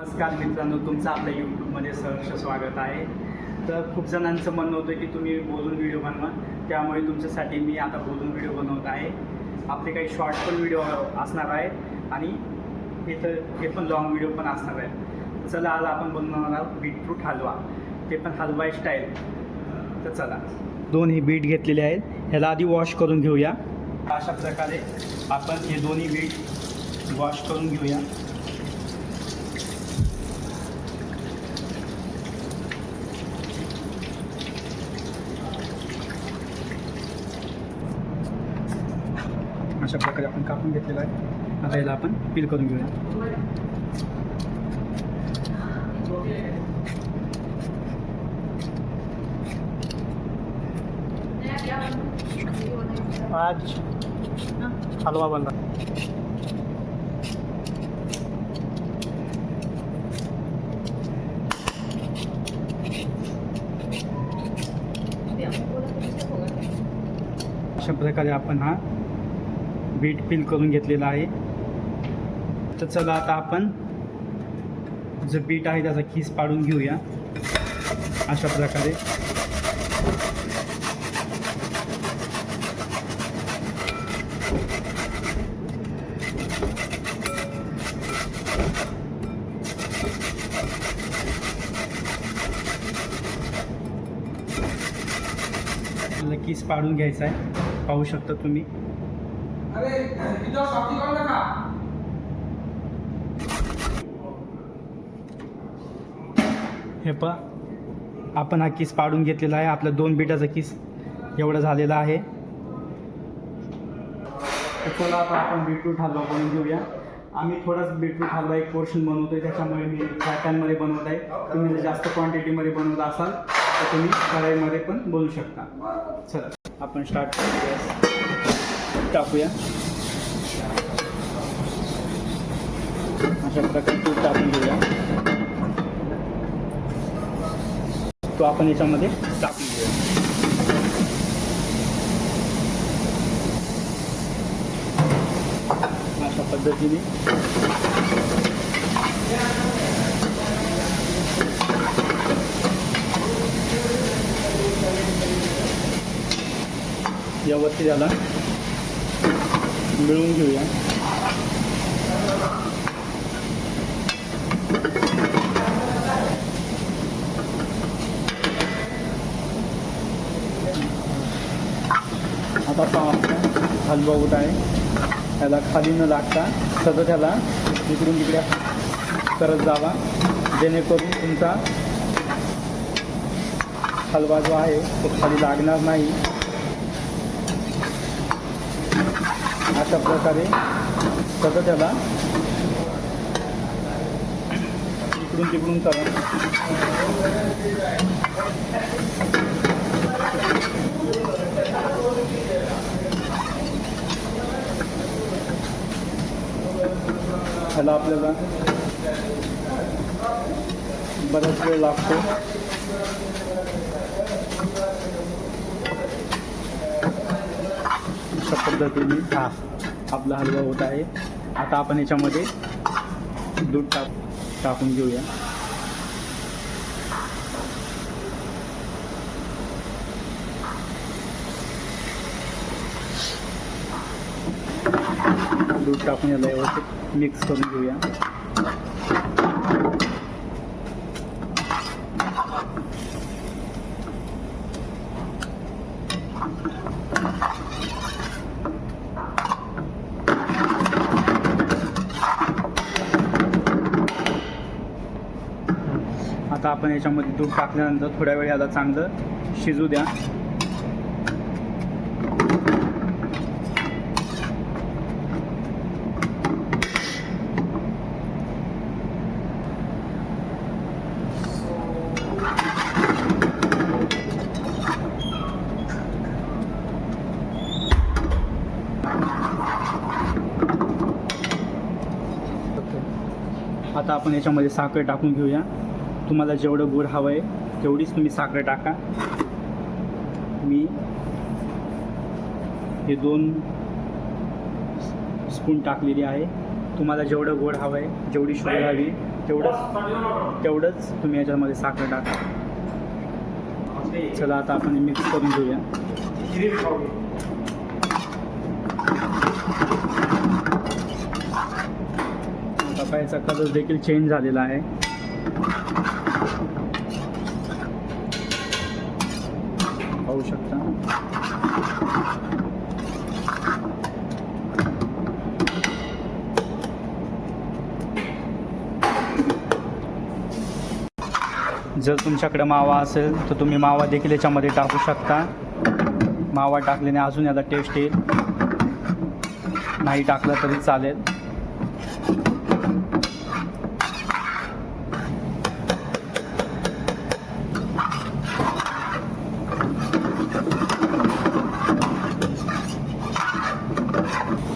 नमस्कार मित्रांनो तुमचं आपल्या यूट्यूबमध्ये सहर्ष स्वागत आहे. तर खूप जणांचं म्हणणं होतं की तुम्ही बोलून व्हिडिओ बनवा. त्यामुळे तुमच्यासाठी मी आता बोलून व्हिडिओ बनवत आहे. आपले काही शॉर्ट पण व्हिडिओ असणार आहे आणि हे तर हे पण लॉंग व्हिडिओ पण असणार आहे चला आज आपण बनवणार आहोत बीटरूट हलवा. ते पण हलवा स्टाईल तर चला. दोन हे बीट घेतलेले आहेत. ह्याला आधी वॉश करून घेऊया. अशा प्रकारे आपण हे दोन्ही बीट वॉश करून घेऊया. अशा प्रकारे आपण कापून घेतलेला आहे. आता याला आपण पील करून घेऊया. आज हलवा बनला. अशा प्रकारे आपण हा बीट फिल करून घेतलेला आहे. तर चला आता आपण जो बीट आहे त्याचा किस पाडून घेऊया. अशा प्रकारे. किस पाडून घ्यायचा आहे. पाहू शकता तुम्ही. अरे इधर सब्जी कौन रखा हे पा आपण हा किस पाडून घेतलेला आहे. आपल्या दोन बिटाचा किस एवढा झालेला आहे. चला आता आपण बीटरूट हलवा बनवून घेऊया. आम्ही थोडाच बीटरूट हलवा एक पोर्शन बनवतो आहे त्याच्यामुळे मी पॅटर्नमध्ये बनवत आहे. तुम्ही जर जास्त क्वांटिटीमध्ये बनवत असाल तर तुम्ही कढाईमध्ये पण बनवू शकता. चला आपण स्टार्ट करूया. टाकूया. अशा प्रकारे तूप टाकून घेऊया. तो आपण याच्यामध्ये टाकून घेऊया. अशा पद्धतीने. व्यवस्थित झाला. घेऊया आता पहा हलवा उठ आहे त्याला खाली न लागता सतत त्याला इकडून तिकडे करत जावा. जेणेकरून तुमचा हलवा जो आहे तो खाली लागणार नाही. अशा प्रकारे सतत त्याला इकडून तिकडून करा. ह्याला आपल्याला अशा हा. आपला हलवा होत आहे. आता आपण याच्यामध्ये दूध टाक टाकून घेऊया. दूध टाकून याला व्यवस्थित मिक्स करून घेऊया. आता आपण याच्यामध्ये दूध टाकल्यानंतर थोड्या वेळ याला चांगलं शिजू द्या. आता आपण याच्यामध्ये साखर टाकून घेऊया. तुम्हाला जेवढं गोड हवं आहे तेवढीच तुम्ही साखर टाका. मी हे दोन स्पून टाकलेली आहे. तुम्हाला जेवढं गोड हवं आहे जेवढी शुगर हवी तेवढंच तेवढंच तुम्ही याच्यामध्ये साखर टाका. चला आता आपण मिक्स करून घेऊया. आता पाहायचा कलर देखील चेंज झालेला आहे. पाहू शकता. जर तुमच्याकडे मावा असेल तर तुम्ही मावा देखील याच्यामध्ये टाकू शकता. मावा टाकल्याने अजून याला टेस्ट येईल. नाही टाकलं तरी चालेल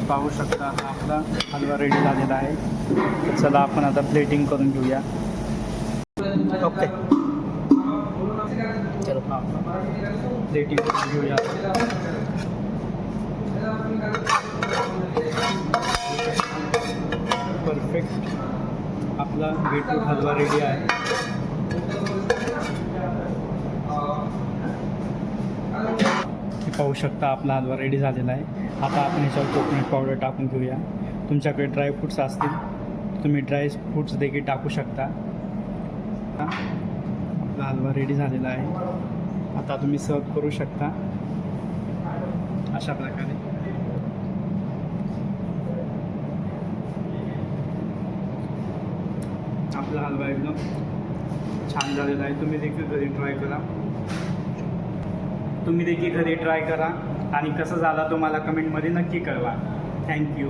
पाहू शकता हा आपला हलवा रेडी झालेला आहे. चला आपण आता प्लेटिंग करून घेऊया. ओके चलो हा. प्लेटिंग करून घेऊया. परफेक्ट आपला बीटरूट हलवा रेडी आहे. पाहू शकता आपला हलवा रेडी झालेला आहे. आता आपण याच्यावर कोकोनट पावडर टाकून घेऊया. तुमच्याकडे ड्राय फ्रूट्स असतील तुम्ही ड्राय फ्रूट्स देखील टाकू शकता. आपला हलवा रेडी झालेला आहे. आता तुम्ही सर्व करू शकता. अशा प्रकारे. आपला हलवा एकदम छान झालेला आहे. तुम्ही देखील घरी ट्राय करा. तुम्ही देखील घरी ट्राय करा. आणि कसं झाला तो मला कमेंटमध्ये नक्की कळवा. थँक्यू